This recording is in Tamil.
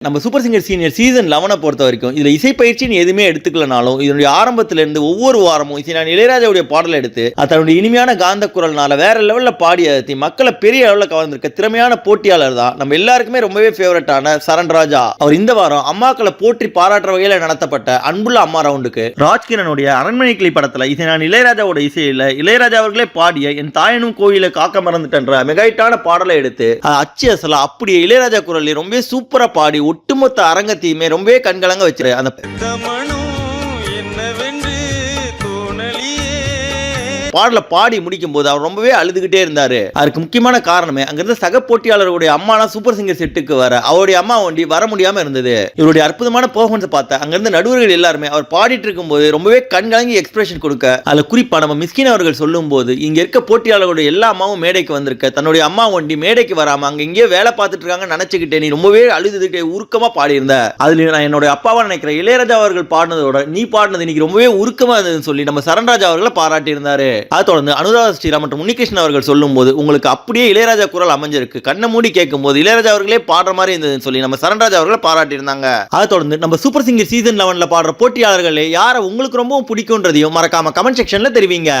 நம்ம சூப்பர் சிங்கர் சீனியர் சீசன் லெவனை பொறுத்த வரைக்கும் இதில் இசைப்பயிற்சின்னு எதுவுமே எடுத்துக்கலனாலும் இதனுடைய ஆரம்பத்திலேருந்து ஒவ்வொரு வாரமும் இசை நான் இளையராஜாவுடைய பாடலை எடுத்து அது தன்னுடைய இனிமையான காந்த குரல்னால வேற லெவலில் பாடி அழுத்தி மக்களை பெரிய அளவில் கவர்ந்திருக்க திறமையான போட்டியாளர் தான் நம்ம எல்லாருக்குமே ரொம்பவே ஃபேவரட்டான சரண் ராஜா. அவர் இந்த வாரம் அம்மாக்களை போற்றி பாராட்டுற வகையில் நடத்தப்பட்ட அன்புள்ள அம்மா ரவுண்டுக்கு ராஜ்கிரனுடைய அரண்மனை கிளி படத்தில் இசை நான் இளையராஜாவோட இசையில் இளையராஜா அவர்களே பாடிய என் தாயனும் கோயிலை காக்க மறந்துட்டன்ற மெகாயிட்டான பாடலை எடுத்து அச்சு அசலா அப்படியே இளையராஜா குரலில் ரொம்பவே சூப்பராக பாடி ஒட்டுமொத்த அரங்கத்தையுமே ரொம்பவே கண்கலங்க வச்சிரு அந்த பாடல பாடி முடிக்கும் போது அவர் ரொம்பவே அழுதுகிட்டே இருந்தாரு. அதுக்கு முக்கியமான காரணமே அங்கிருந்த சக போட்டியாளருடைய அம்மானா சூப்பர் சிங்கர் செட்டுக்கு வர அவருடைய அம்மா வண்டி வர முடியாம இருந்தது. இவருடைய அற்புதமான பெர்ஃபார்மன்ஸ் பார்த்த அங்கிருந்த நடுவர்கள் எல்லாருமே அவர் பாடிட்டு இருக்கும்போது ரொம்பவே கண்கலங்கி எக்ஸ்பிரஷன் கொடுக்க அதுல குறிப்பா நம்ம மிஸ்கின் அவர்கள் சொல்லும் போது இங்க இருக்க போட்டியாளர்களுடைய எல்லா அம்மாவும் மேடைக்கு வந்திருக்க தன்னுடைய அம்மா வண்டி மேடைக்கு வராம அங்க இங்கேயே வேலை பார்த்துட்டு இருக்காங்க நினைச்சுக்கிட்டே நீ ரொம்பவே அழுதுகிட்டே உருக்கமா பாடியிருந்த. அதுல நான் என்னுடைய அப்பாவா நினைக்கிறேன் இளையராஜா அவர்கள் பாடினதோட நீ பாடினது இன்னைக்கு ரொம்பவே உருக்கமா இருந்ததுன்னு சொல்லி நம்ம சரண்ராஜா அவர்களை பாராட்டி இருந்தாரு அதை தொடர்ந்து அனுராதா ஸ்ரீராம் மற்றும் உன்னிகிருஷ்ணன் அவர்கள் சொல்லும்போது உங்களுக்கு அப்படியே இளையராஜா குரல் அமைஞ்சிருக்கு. கண்ணை மூடி கேட்கும்போது இளையராஜா அவர்களே பாடுற மாதிரி இருந்ததுன்னு சொல்லி நம்ம சரண்ராஜா அவர்களை பாராட்டி இருந்தாங்க அதை தொடர்ந்து நம்ம சூப்பர் சிங்கர் சீசன் லெவனில் பாடுற போட்டியாளர்களே யாரை உங்களுக்கு ரொம்பவும் பிடிக்கும்ன்றதையும் மறக்காம கமெண்ட் செக்ஷன்ல தெரிவிங்க.